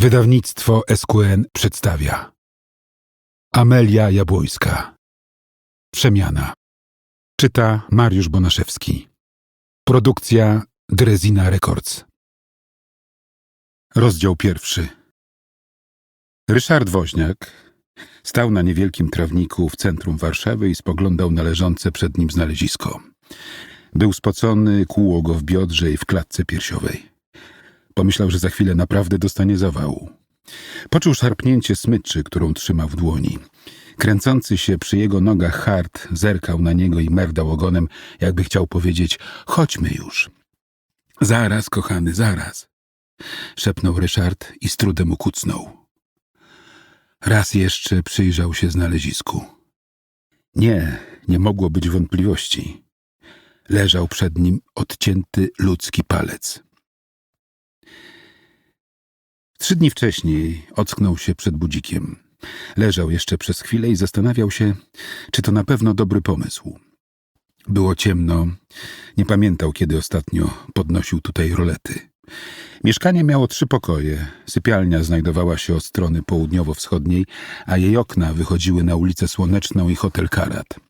Wydawnictwo SQN przedstawia. Amelia Jabłońska. Przemiana. Czyta Mariusz Bonaszewski. Produkcja Drezina Records. Rozdział pierwszy. Ryszard Woźniak stał na niewielkim trawniku w centrum Warszawy i spoglądał na leżące przed nim znalezisko. Był spocony, kłuło go w biodrze i w klatce piersiowej. Pomyślał, że za chwilę naprawdę dostanie zawału. Poczuł szarpnięcie smyczy, którą trzymał w dłoni. Kręcący się przy jego nogach hart zerkał na niego i merdał ogonem, jakby chciał powiedzieć: Chodźmy już. Zaraz, kochany, zaraz. Szepnął Ryszard i z trudem ukucnął. Raz jeszcze przyjrzał się znalezisku. Nie, nie mogło być wątpliwości. Leżał przed nim odcięty ludzki palec. Trzy dni wcześniej ocknął się przed budzikiem. Leżał jeszcze przez chwilę i zastanawiał się, czy to na pewno dobry pomysł. Było ciemno, nie pamiętał, kiedy ostatnio podnosił tutaj rolety. Mieszkanie miało trzy pokoje. Sypialnia znajdowała się od strony południowo-wschodniej, a jej okna wychodziły na ulicę Słoneczną i hotel Karat.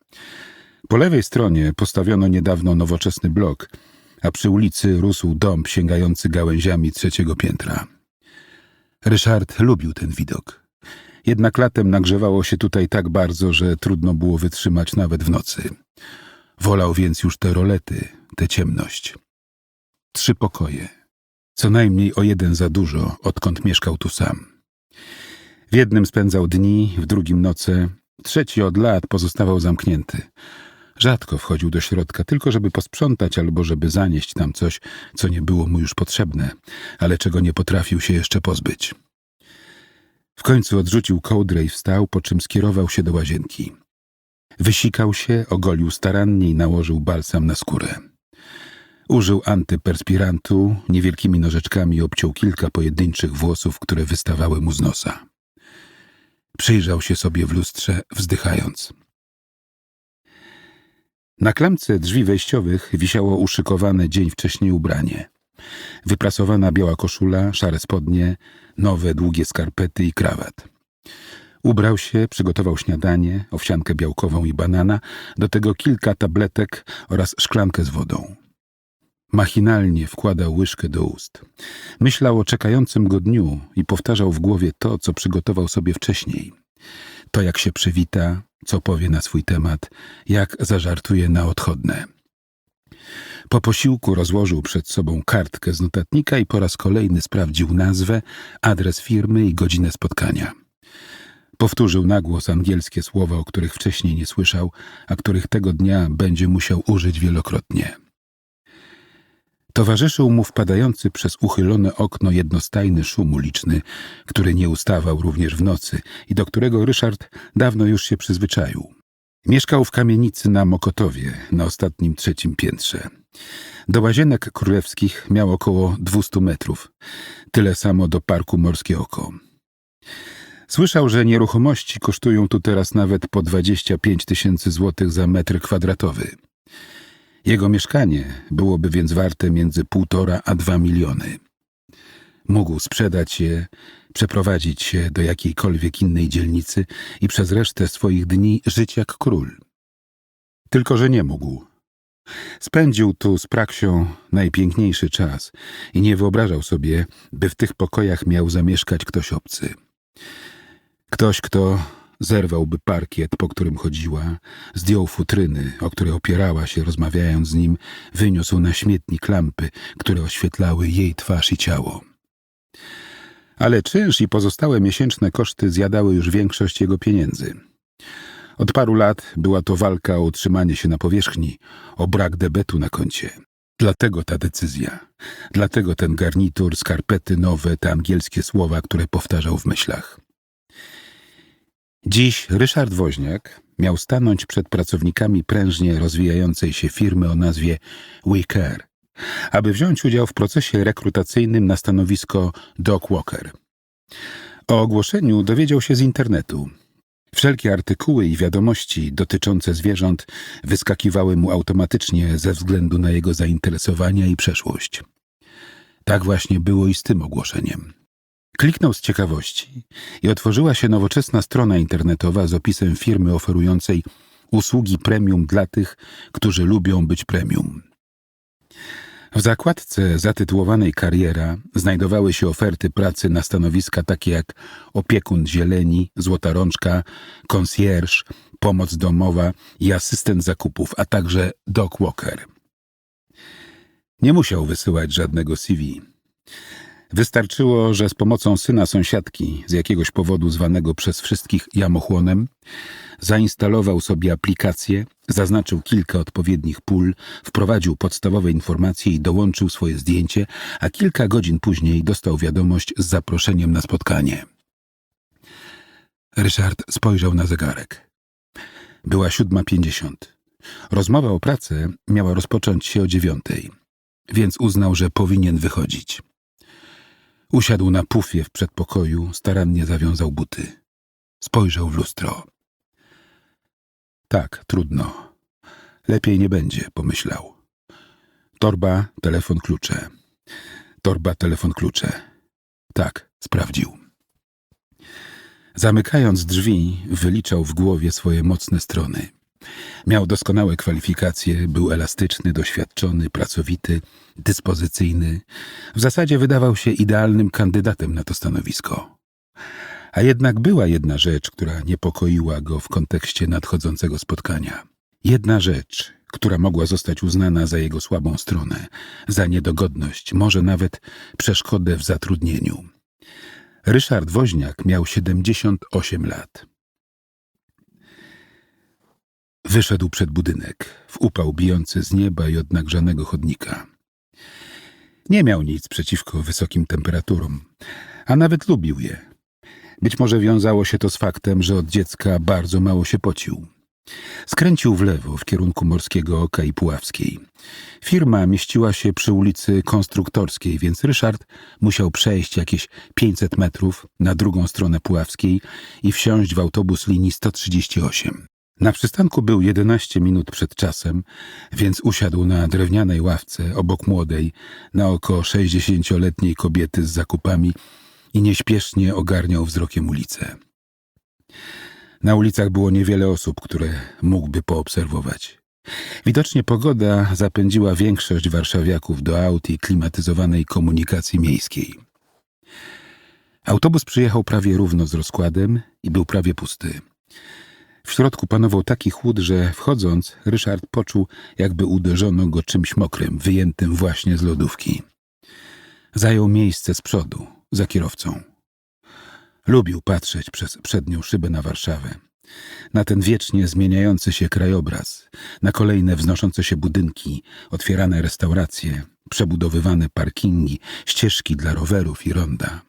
Po lewej stronie postawiono niedawno nowoczesny blok, a przy ulicy rósł dom sięgający gałęziami trzeciego piętra. Ryszard lubił ten widok. Jednak latem nagrzewało się tutaj tak bardzo, że trudno było wytrzymać nawet w nocy. Wolał więc już te rolety, tę ciemność. Trzy pokoje. Co najmniej o jeden za dużo, odkąd mieszkał tu sam. W jednym spędzał dni, w drugim noce, trzeci od lat pozostawał zamknięty. Rzadko wchodził do środka, tylko żeby posprzątać albo żeby zanieść tam coś, co nie było mu już potrzebne, ale czego nie potrafił się jeszcze pozbyć. W końcu odrzucił kołdrę i wstał, po czym skierował się do łazienki. Wysikał się, ogolił starannie i nałożył balsam na skórę. Użył antyperspirantu, niewielkimi nożyczkami obciął kilka pojedynczych włosów, które wystawały mu z nosa. Przyjrzał się sobie w lustrze, wzdychając. Na klamce drzwi wejściowych wisiało uszykowane dzień wcześniej ubranie. Wyprasowana biała koszula, szare spodnie, nowe, długie skarpety i krawat. Ubrał się, przygotował śniadanie, owsiankę białkową i banana, do tego kilka tabletek oraz szklankę z wodą. Machinalnie wkładał łyżkę do ust. Myślał o czekającym go dniu i powtarzał w głowie to, co przygotował sobie wcześniej. To, jak się przywita, co powie na swój temat, jak zażartuje na odchodne. Po posiłku rozłożył przed sobą kartkę z notatnika i po raz kolejny sprawdził nazwę, adres firmy i godzinę spotkania. Powtórzył na głos angielskie słowa, o których wcześniej nie słyszał, a których tego dnia będzie musiał użyć wielokrotnie. Towarzyszył mu wpadający przez uchylone okno jednostajny szum uliczny, który nie ustawał również w nocy i do którego Ryszard dawno już się przyzwyczaił. Mieszkał w kamienicy na Mokotowie, na ostatnim trzecim piętrze. Do łazienek królewskich miał około 200 metrów, tyle samo do parku Morskie Oko. Słyszał, że nieruchomości kosztują tu teraz nawet po 25 tysięcy złotych za metr kwadratowy. Jego mieszkanie byłoby więc warte między półtora a dwa miliony. Mógł sprzedać je, przeprowadzić się do jakiejkolwiek innej dzielnicy i przez resztę swoich dni żyć jak król. Tylko, że nie mógł. Spędził tu z Praksią najpiękniejszy czas i nie wyobrażał sobie, by w tych pokojach miał zamieszkać ktoś obcy. Ktoś, kto Zerwałby parkiet, po którym chodziła, zdjął futryny, o które opierała się, rozmawiając z nim, wyniósł na śmietnik lampy, które oświetlały jej twarz i ciało. Ale czynsz i pozostałe miesięczne koszty zjadały już większość jego pieniędzy. Od paru lat była to walka o utrzymanie się na powierzchni, o brak debetu na koncie. Dlatego ta decyzja, dlatego ten garnitur, skarpety nowe, te angielskie słowa, które powtarzał w myślach. Dziś Ryszard Woźniak miał stanąć przed pracownikami prężnie rozwijającej się firmy o nazwie WeCare, aby wziąć udział w procesie rekrutacyjnym na stanowisko Dog Walker. O ogłoszeniu dowiedział się z internetu. Wszelkie artykuły i wiadomości dotyczące zwierząt wyskakiwały mu automatycznie ze względu na jego zainteresowania i przeszłość. Tak właśnie było i z tym ogłoszeniem. Kliknął z ciekawości i otworzyła się nowoczesna strona internetowa z opisem firmy oferującej usługi premium dla tych, którzy lubią być premium. W zakładce zatytułowanej Kariera znajdowały się oferty pracy na stanowiska takie jak opiekun zieleni, złota rączka, concierge, pomoc domowa i asystent zakupów, a także dog walker. Nie musiał wysyłać żadnego CV. Wystarczyło, że z pomocą syna sąsiadki, z jakiegoś powodu zwanego przez wszystkich jamochłonem, zainstalował sobie aplikację, zaznaczył kilka odpowiednich pól, wprowadził podstawowe informacje i dołączył swoje zdjęcie, a kilka godzin później dostał wiadomość z zaproszeniem na spotkanie. Ryszard spojrzał na zegarek. Była siódma pięćdziesiąt. Rozmowa o pracę miała rozpocząć się o dziewiątej, więc uznał, że powinien wychodzić. Usiadł na pufie w przedpokoju, starannie zawiązał buty. Spojrzał w lustro. Tak, trudno. Lepiej nie będzie, pomyślał. Torba, telefon, klucze. Torba, telefon, klucze. Tak, sprawdził. Zamykając drzwi, wyliczał w głowie swoje mocne strony. Miał doskonałe kwalifikacje, był elastyczny, doświadczony, pracowity, dyspozycyjny. W zasadzie wydawał się idealnym kandydatem na to stanowisko. A jednak była jedna rzecz, która niepokoiła go w kontekście nadchodzącego spotkania. Jedna rzecz, która mogła zostać uznana za jego słabą stronę, za niedogodność, może nawet przeszkodę w zatrudnieniu. Ryszard Woźniak miał 78 lat. Wyszedł przed budynek, w upał bijący z nieba i od nagrzanego chodnika. Nie miał nic przeciwko wysokim temperaturom, a nawet lubił je. Być może wiązało się to z faktem, że od dziecka bardzo mało się pocił. Skręcił w lewo w kierunku Morskiego Oka i Puławskiej. Firma mieściła się przy ulicy Konstruktorskiej, więc Ryszard musiał przejść jakieś 500 metrów na drugą stronę Puławskiej i wsiąść w autobus linii 138. Na przystanku był 11 minut przed czasem, więc usiadł na drewnianej ławce obok młodej, na oko 60-letniej kobiety z zakupami i nieśpiesznie ogarniał wzrokiem ulicę. Na ulicach było niewiele osób, które mógłby poobserwować. Widocznie pogoda zapędziła większość warszawiaków do aut i klimatyzowanej komunikacji miejskiej. Autobus przyjechał prawie równo z rozkładem i był prawie pusty. W środku panował taki chłód, że wchodząc, Ryszard poczuł, jakby uderzono go czymś mokrym, wyjętym właśnie z lodówki. Zajął miejsce z przodu, za kierowcą. Lubił patrzeć przez przednią szybę na Warszawę. Na ten wiecznie zmieniający się krajobraz, na kolejne wznoszące się budynki, otwierane restauracje, przebudowywane parkingi, ścieżki dla rowerów i ronda.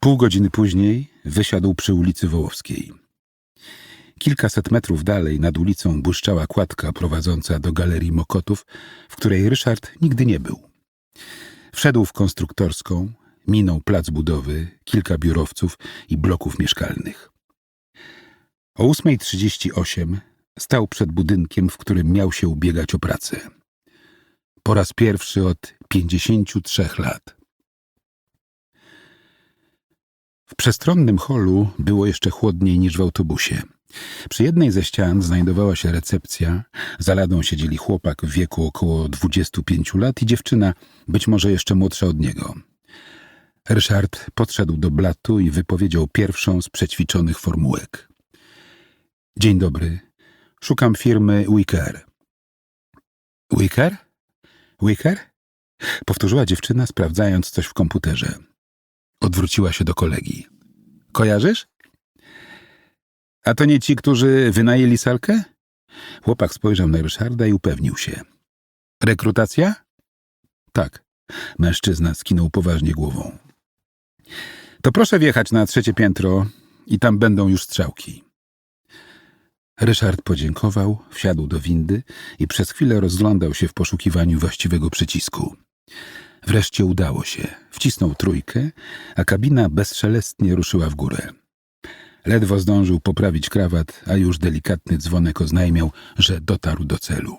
Pół godziny później wysiadł przy ulicy Wołowskiej. Kilkaset metrów dalej nad ulicą błyszczała kładka prowadząca do galerii Mokotów, w której Ryszard nigdy nie był. Wszedł w konstruktorską, minął plac budowy, kilka biurowców i bloków mieszkalnych. O 8.38 stał przed budynkiem, w którym miał się ubiegać o pracę. Po raz pierwszy od 53 lat. W przestronnym holu było jeszcze chłodniej niż w autobusie. Przy jednej ze ścian znajdowała się recepcja. Za ladą siedzieli chłopak w wieku około 25 lat i dziewczyna, być może jeszcze młodsza od niego. Ryszard podszedł do blatu i wypowiedział pierwszą z przećwiczonych formułek. Dzień dobry. Szukam firmy Wicker. Wicker? Wicker? Powtórzyła dziewczyna, sprawdzając coś w komputerze. Odwróciła się do kolegi. Kojarzysz? A to nie ci, którzy wynajęli salkę? Chłopak spojrzał na Ryszarda i upewnił się. Rekrutacja? Tak. Mężczyzna skinął poważnie głową. To proszę wjechać na trzecie piętro i tam będą już strzałki. Ryszard podziękował, wsiadł do windy i przez chwilę rozglądał się w poszukiwaniu właściwego przycisku. Wreszcie udało się. Wcisnął trójkę, a kabina bezszelestnie ruszyła w górę. Ledwo zdążył poprawić krawat, a już delikatny dzwonek oznajmiał, że dotarł do celu.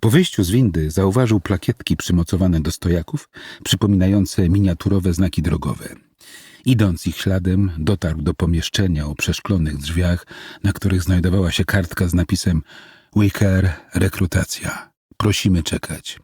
Po wyjściu z windy zauważył plakietki przymocowane do stojaków, przypominające miniaturowe znaki drogowe. Idąc ich śladem, dotarł do pomieszczenia o przeszklonych drzwiach, na których znajdowała się kartka z napisem Wicker Rekrutacja. Prosimy czekać.